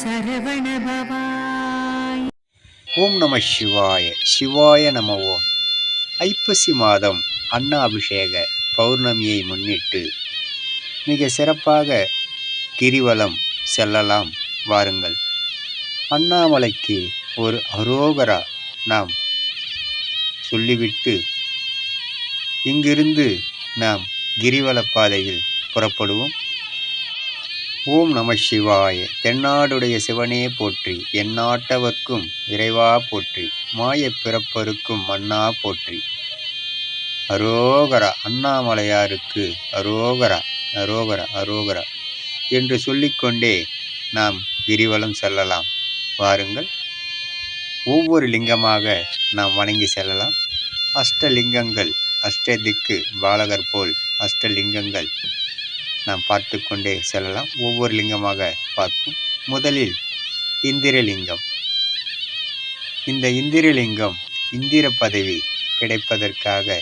சரவணபவாய் ஓம் நம சிவாய சிவாய நம ஓம் ஐப்பசி மாதம் அன்னாபிஷேக பௌர்ணமியை முன்னிட்டு மிக சிறப்பாக கிரிவலம் செல்லலாம் வாருங்கள். அண்ணாமலைக்கு ஒரு அரோகரா நாம் சொல்லிவிட்டு இங்கிருந்து நாம் கிரிவல பாதையில் புறப்படுவோம். ஓம் நம சிவாய. தென்னாடுடைய சிவனே போற்றி. எந்நாட்டவர்க்கும் இறைவா போற்றி. மாயப் பிறப்பருக்கும் மன்னா போற்றி. அரோகரா அண்ணாமலையாருக்கு அரோகரா அரோகரா அரோகரா என்று சொல்லிக்கொண்டே நாம் கிரிவலம் செல்லலாம். வாருங்கள். ஒவ்வொரு லிங்கமாக நாம் வணங்கி செல்லலாம். அஷ்டலிங்கங்கள் அஷ்டதிக்கு பாலகர் போல் அஷ்டலிங்கங்கள் நாம் பார்த்து கொண்டே செல்லலாம். ஒவ்வொரு லிங்கமாக பார்ப்போம். முதலில் இந்திரலிங்கம். இந்த இந்திரலிங்கம் இந்திர பதவி கிடைப்பதற்காக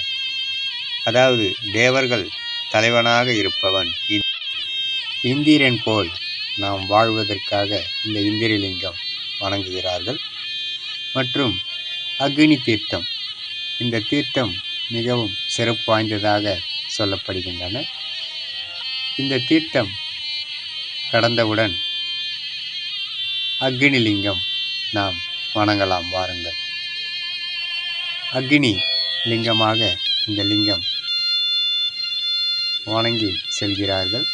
அதாவது தேவர்கள் தலைவனாக இருப்பவன் இந்திரன் போல் நாம் வாழ்வதற்காக இந்த இந்திரலிங்கம் வணங்குகிறார்கள். மற்றும் அக்னி தீர்த்தம். இந்த தீர்த்தம் மிகவும் சிறப்பு வாய்ந்ததாக சொல்லப்படுகின்றன. இந்த தீர்த்தம் கடந்தவுடன் அக்னி லிங்கம் நாம் வணங்கலாம் வாருங்கள். அக்னி லிங்கமாக இந்த லிங்கம் வணங்கி செல்கிறார்கள்.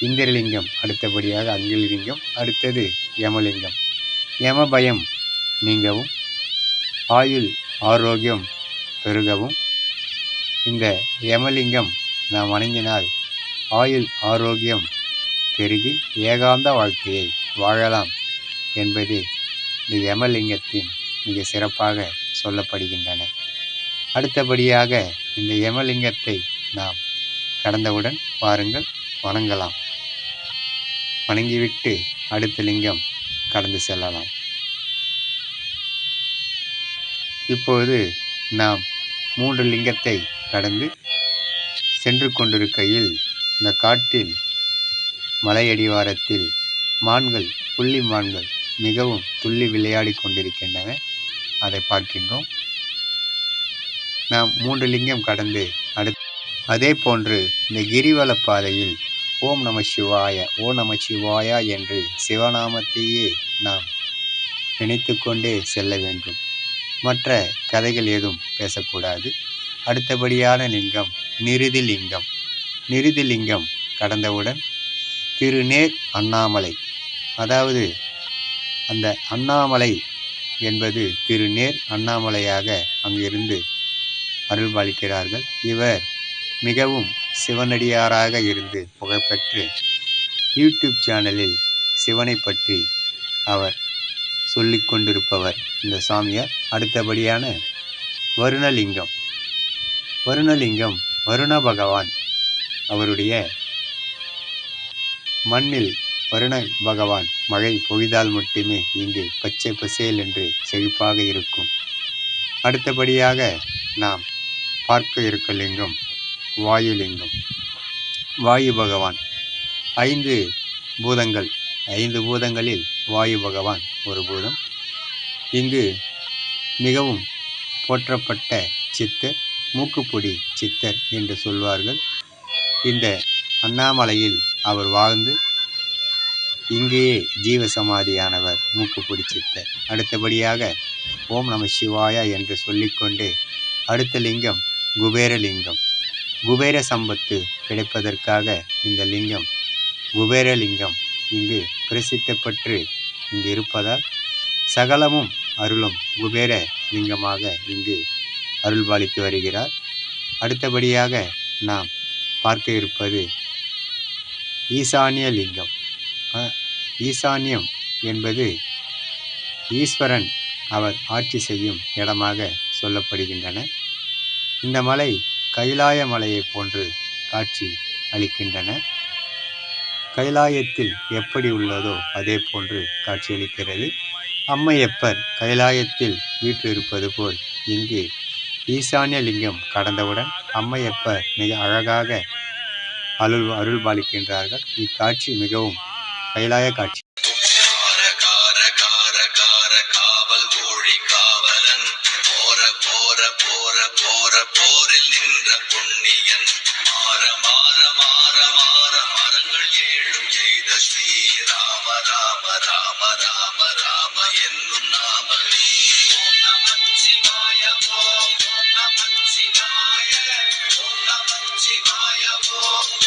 இந்திரலிங்கம் அடுத்தபடியாக அங்கிலிங்கம் அடுத்தது யமலிங்கம். யம பயம் நீங்கவும் ஆயுள் ஆரோக்கியம் பெருகவும். இந்த யமலிங்கம் நாம் வணங்கினால் ஆயுள் ஆரோக்கியம் பெருகி ஏகாந்த வாழ்க்கையை வாழலாம் என்பது இந்த யமலிங்கத்தின் மிக சிறப்பாக சொல்லப்படுகின்றன. அடுத்தபடியாக இந்த யமலிங்கத்தை நாம் கடந்தவுடன் பாருங்கள் வணங்கலாம். வணங்கிவிட்டு அடுத்த லிங்கம் கடந்து செல்லலாம். இப்போது நாம் மூன்று லிங்கத்தை கடந்து சென்று கொண்டிருக்கையில் இந்த காட்டில் மலையடிவாரத்தில் மான்கள் புள்ளி மான்கள் மிகவும் துள்ளி விளையாடி கொண்டிருக்கின்றன. அதை பார்க்கின்றோம். நாம் மூன்று லிங்கம் கடந்து அடுத்து அதே போன்று இந்த கிரிவல பாதையில் ஓம் நம சிவாய ஓ நம சிவாயா என்று சிவநாமத்தையே நாம் நினைத்து கொண்டே செல்ல வேண்டும். மற்ற கதைகள் ஏதும் பேசக்கூடாது. அடுத்தபடியான லிங்கம் நிருதி லிங்கம். நிருதிலிங்கம் கடந்தவுடன் திருநேர் அண்ணாமலை. அதாவது அந்த அண்ணாமலை என்பது திருநேர் அண்ணாமலையாக அங்கிருந்து அருள்பாலிக்கிறார்கள். இவர் மிகவும் சிவனடியாராக இருந்து புகழ்பெற்று யூடியூப் சேனலில் சிவனை பற்றி அவர் சொல்லிக் கொண்டிருப்பவர் இந்த சாமியார். அடுத்தபடியான வருணலிங்கம். வருணலிங்கம் வருண பகவான் அவருடைய மண்ணில் வருண பகவான் மழை பொழிதால் மட்டுமே இங்கு பச்சை பசேல் என்று செழிப்பாக இருக்கும். அடுத்தபடியாக நாம் பார்க்க இருக்க லிங்கம் வாயுலிங்கம். வாயு பகவான் ஐந்து பூதங்கள் ஐந்து பூதங்களில் வாயு பகவான் ஒரு பூதம். இங்கு மிகவும் போற்றப்பட்ட சித்தர் மூக்குப்பொடி சித்தர் என்று சொல்வார்கள். இந்த அண்ணாமலையில் அவர் வாழ்ந்து இங்கேயே ஜீவசமாதியானவர். மூக்கு சித்தர் அடுத்தபடியாக ஓம் நம சிவாயா என்று சொல்லிக்கொண்டு அடுத்த லிங்கம் குபேரலிங்கம். குபேர சம்பத்து கிடைப்பதற்காக இந்த லிங்கம் குபேரலிங்கம் இங்கு பிரசித்த பெற்று இங்கு இருப்பதால் சகலமும் அருளும் குபேர லிங்கமாக இங்கு அருள்பாலித்து வருகிறார். அடுத்தபடியாக நாம் பார்க்க இருப்பது ஈசானிய லிங்கம். ஈசானியம் என்பது ஈஸ்வரன் அவர் ஆட்சி செய்யும் இடமாக சொல்லப்படுகின்றன. இந்த மலை கைலாய மலையைப் போன்று காட்சி அளிக்கின்றன. கைலாயத்தில் எப்படி உள்ளதோ அதே போன்று காட்சியளிக்கிறது. அம்மையப்பர் கைலாயத்தில் வீற்றிருப்பது போல் இங்கு ஈசானிய லிங்கம் கடந்தவுடன் அம்மையப்பர் மிக அழகாக அருள் அருள் பாலிக்கின்றார்கள் இக்காட்சி மிகவும் கைலாய காட்சி. Oh.